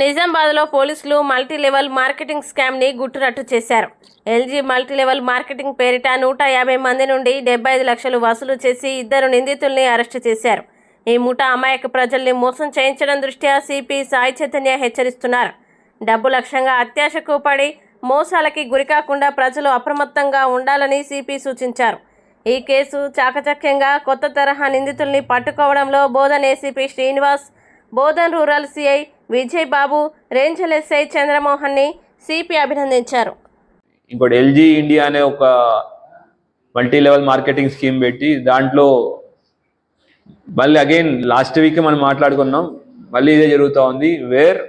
నిజామాబాద్లో పోలీసులు multi level marketing స్కామ్ని గుట్టునట్టు చేశారు. ఎల్జీ మల్టీ లెవెల్ మార్కెటింగ్ పేరిట నూట యాభై మంది నుండి డెబ్బై ఐదు లక్షలు వసూలు చేసి ఇద్దరు నిందితుల్ని అరెస్టు చేశారు. ఈ ముఠా అమాయక ప్రజల్ని మోసం చేయించడం దృష్ట్యా సిపి సాయి చైతన్య హెచ్చరిస్తున్నారు. డబ్బు లక్ష్యంగా అత్యాశకు పడి మోసాలకి గురికాకుండా ప్రజలు అప్రమత్తంగా ఉండాలని సిపి సూచించారు. ఈ కేసు చాకచక్యంగా కొత్త తరహా నిందితుల్ని పట్టుకోవడంలో Bodhan ACP Srinivas Bodhan rural CI Vijay Babu Renjal SI చంద్రమోహన్ని CP అభినందించారు. ఇంకోటి ఎల్జీ ఇండియా అనే ఒక మల్టీ లెవెల్ మార్కెటింగ్ స్కీమ్ పెట్టి దాంట్లో మళ్ళీ అగైన్ లాస్ట్ వీక్ మనం మాట్లాడుకున్నాం. మళ్ళీ ఇదే జరుగుతూ ఉంది. వేర్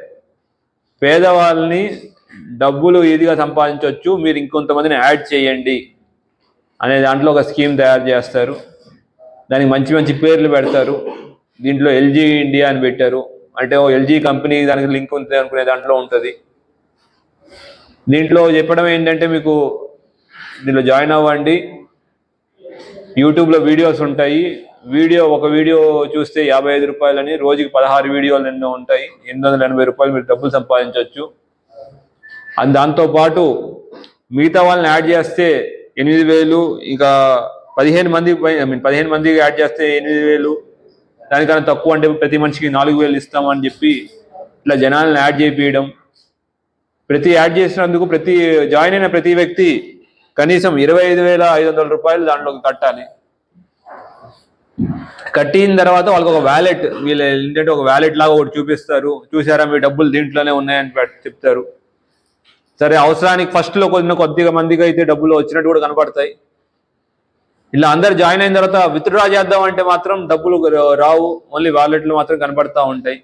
పేదవాళ్ళని డబ్బులు ఈజీగా సంపాదించవచ్చు మీరు ఇంకొంతమందిని యాడ్ చేయండి అనే దాంట్లో ఒక స్కీమ్ తయారు చేస్తారు. దానికి మంచి మంచి పేర్లు పెడతారు. దీంట్లో ఎల్జీ ఇండియా అని పెట్టారు. అంటే ఓ ఎల్జీ కంపెనీ దానికి లింక్ ఉంది అనుకునే దాంట్లో ఉంటుంది. దీంట్లో చెప్పడం ఏంటంటే మీకు దీంట్లో జాయిన్ అవ్వండి. యూట్యూబ్లో వీడియోస్ ఉంటాయి. వీడియో ఒక వీడియో చూస్తే యాభై ఐదు రూపాయలని రోజుకి పదహారు వీడియోలు ఎన్నో ఉంటాయి. ఎనిమిది వందల ఎనభై రూపాయలు మీరు డబ్బులు సంపాదించవచ్చు అండ్ దాంతోపాటు మిగతా వాళ్ళని యాడ్ చేస్తే ఎనిమిది వేలు ఇంకా పదిహేను మంది ఐ మీన్ పదిహేను మందికి యాడ్ చేస్తే ఎనిమిది వేలు దానికన్నా తక్కువ అంటే ప్రతి మనిషికి నాలుగు వేలు ఇస్తామని చెప్పి ఇట్లా జనాలను యాడ్ చేయించడం ప్రతి యాడ్ చేసినందుకు ప్రతి జాయిన్ అయిన ప్రతి వ్యక్తి కనీసం ఇరవై ఐదు వేల ఐదు వందల రూపాయలు దాంట్లోకి కట్టాలి. కట్టిన తర్వాత వాళ్ళకి ఒక వ్యాలెట్ వీళ్ళు ఏంటంటే ఒక వ్యాలెట్ లాగా ఒకటి చూపిస్తారు. చూసారా మీ డబ్బులు దీంట్లోనే ఉన్నాయని చెప్తారు. సరే అవసరానికి ఫస్ట్లో కొద్దిగా కొద్దిగా మందికి అయితే డబ్బులు వచ్చినట్టు కూడా కనపడతాయి. ఇలా అందరు జాయిన్ అయిన తర్వాత విత్డ్రా చేద్దాం అంటే మాత్రం డబ్బులు రావు. ఓన్లీ వాలెట్లు మాత్రం కనపడతా ఉంటాయి.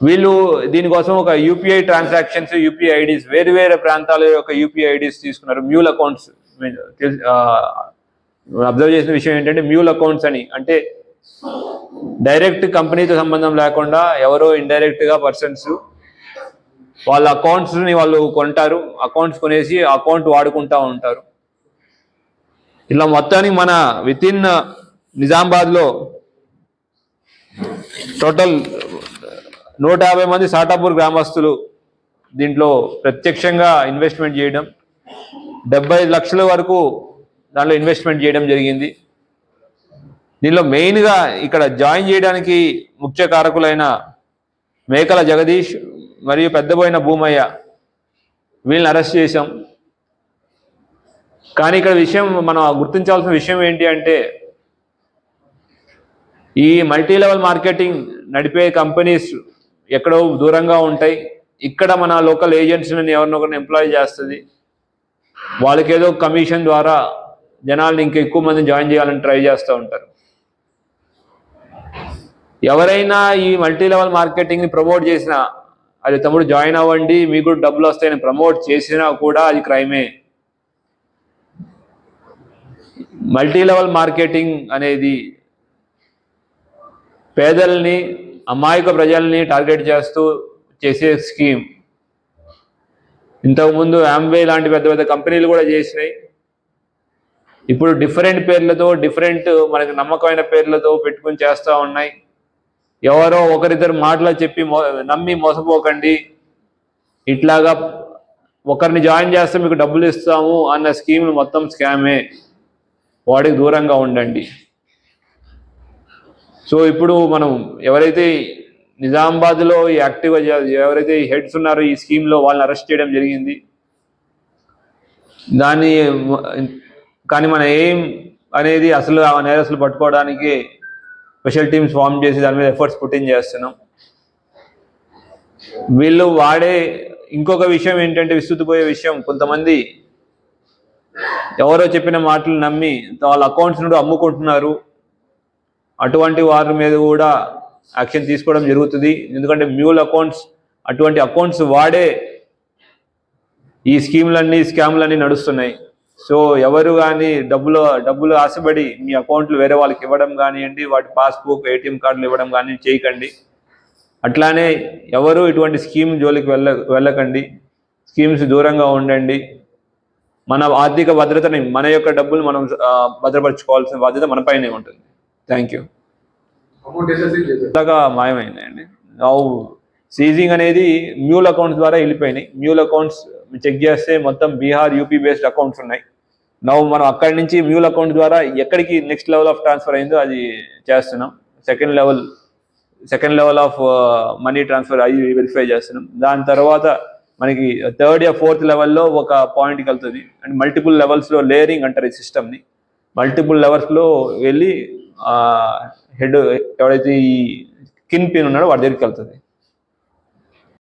వీళ్ళు దీనికోసం ఒక యూపీఐ ట్రాన్సాక్షన్స్ యూపీఐ ఐడీస్ వేరు వేరే ప్రాంతాల యొక్క యూపీఐ ఐడీస్ తీసుకున్నారు. మ్యూల్ అకౌంట్స్ అబ్జర్వ్ చేసిన విషయం ఏంటంటే మ్యూల్ అకౌంట్స్ అని. అంటే డైరెక్ట్ కంపెనీతో సంబంధం లేకుండా ఎవరో ఇండైరెక్ట్గా పర్సన్స్ వాళ్ళ అకౌంట్స్ని వాళ్ళు కొంటారు. అకౌంట్స్ కొనేసి అకౌంట్ వాడుకుంటా ఉంటారు. ఇలా మొత్తానికి మన విత్ ఇన్ టోటల్ నూట యాభై మంది సాటాపూర్ గ్రామస్తులు దీంట్లో ప్రత్యక్షంగా ఇన్వెస్ట్మెంట్ చేయడం డెబ్బై లక్షల వరకు దాంట్లో ఇన్వెస్ట్మెంట్ చేయడం జరిగింది. దీనిలో మెయిన్గా ఇక్కడ జాయిన్ చేయడానికి ముఖ్య కారకులైన మేకల జగదీష్ మరియు పెద్దబోయిన భూమయ్య వీళ్ళని అరెస్ట్ చేశాం. కానీ ఇక్కడ విషయం మనం గుర్తించాల్సిన విషయం ఏంటి అంటే ఈ మల్టీ లెవెల్ మార్కెటింగ్ నడిపే కంపెనీస్ ఎక్కడో దూరంగా ఉంటాయి. ఇక్కడ మన లోకల్ ఏజెంట్స్ని ఎవరినొకరిని ఎంప్లాయ్ చేస్తుంది. వాళ్ళకి ఏదో కమిషన్ ద్వారా జనాల్ని ఇంకా ఎక్కువ మంది జాయిన్ చేయాలని ట్రై చేస్తూ ఉంటారు. ఎవరైనా ఈ మల్టీ లెవెల్ మార్కెటింగ్ని ప్రమోట్ చేసినా అది తమ్ముడు జాయిన్ అవ్వండి మీకు డబ్బులు వస్తాయని ప్రమోట్ చేసినా కూడా అది క్రైమే. మల్టీ లెవెల్ మార్కెటింగ్ అనేది పేదల్ని అమాయక ప్రజల్ని టార్గెట్ చేస్తూ చేసే స్కీమ్. ఇంతకుముందు ఆంబే లాంటి పెద్ద పెద్ద కంపెనీలు కూడా చేసినాయి. ఇప్పుడు డిఫరెంట్ పేర్లతో డిఫరెంట్ మనకి నమ్మకమైన పేర్లతో పెట్టుకుని చేస్తూ ఉన్నాయి. ఎవరో ఒకరిద్దరు మాటలు చెప్పి మో నమ్మి మోసపోకండి. ఇట్లాగా ఒకరిని జాయిన్ చేస్తే మీకు డబ్బులు ఇస్తాము అన్న స్కీములు మొత్తం స్కామే. వాడికి దూరంగా ఉండండి. సో ఇప్పుడు మనం ఎవరైతే నిజామాబాద్లో ఈ యాక్టివ్గా ఎవరైతే హెడ్స్ ఉన్నారో ఈ స్కీమ్లో వాళ్ళని అరెస్ట్ చేయడం జరిగింది. దాన్ని కానీ మన ఏం అనేది అసలు ఆ నేరస్తులు పట్టుకోవడానికి స్పెషల్ టీమ్స్ ఫామ్ చేసి దాని మీద ఎఫర్ట్స్ పుట్టింగ్ చేస్తున్నాం. వీళ్ళు వాడే ఇంకొక విషయం ఏంటంటే విస్తుపోయే విషయం కొంతమంది ఎవరో చెప్పిన మాటలు నమ్మి వాళ్ళ అకౌంట్స్ నుండి అమ్ముకుంటున్నారు. అటువంటి వారి మీద కూడా యాక్షన్ తీసుకోవడం జరుగుతుంది. ఎందుకంటే మ్యూల్ అకౌంట్స్ అటువంటి అకౌంట్స్ వాడే ఈ స్కీమ్లన్నీ స్కామ్లన్నీ నడుస్తున్నాయి. సో ఎవరు కానీ డబ్బులు డబ్బులు ఆశపడి మీ అకౌంట్లు వేరే వాళ్ళకి ఇవ్వడం కానివ్వండి వాటి పాస్బుక్ ఏటీఎం కార్డులు ఇవ్వడం కానీ చేయకండి. అట్లానే ఎవరు ఇటువంటి స్కీమ్ జోలికి వెళ్ళ వెళ్ళకండి. స్కీమ్స్ దూరంగా ఉండండి. మన ఆర్థిక భద్రతని మన యొక్క డబ్బులు మనం భద్రపరచుకోవాల్సిన బాధ్యత మన పైనే ఉంటుంది. థ్యాంక్ యూ కొత్తగా మాయమైందండి. సీజింగ్ అనేది మ్యూల్ అకౌంట్స్ ద్వారా వెళ్ళిపోయినాయి. మ్యూల్ అకౌంట్స్ చెక్ చేస్తే మొత్తం బీహార్ యూపీ బేస్డ్ అకౌంట్స్ ఉన్నాయి. నవ్వు మనం అక్కడి నుంచి మ్యూల్ అకౌంట్ ద్వారా ఎక్కడికి నెక్స్ట్ లెవెల్ ఆఫ్ ట్రాన్స్ఫర్ అయిందో అది చేస్తున్నాం. Second level second level of money transfer అయ్యి వెరిఫై చేస్తున్నాం. దాని తర్వాత మనకి థర్డ్ యా ఫోర్త్ లెవెల్లో ఒక పాయింట్కి వెళ్తుంది అండ్ మల్టిపుల్ లెవెల్స్లో లేయరింగ్ అంటారు ఈ సిస్టమ్ని మల్టిపుల్ లెవెల్స్లో వెళ్ళి హెడ్ ఎవడైతే ఈ కిన్ పిన్ ఉన్నాడో వాడి దగ్గరికి వెళ్తుంది.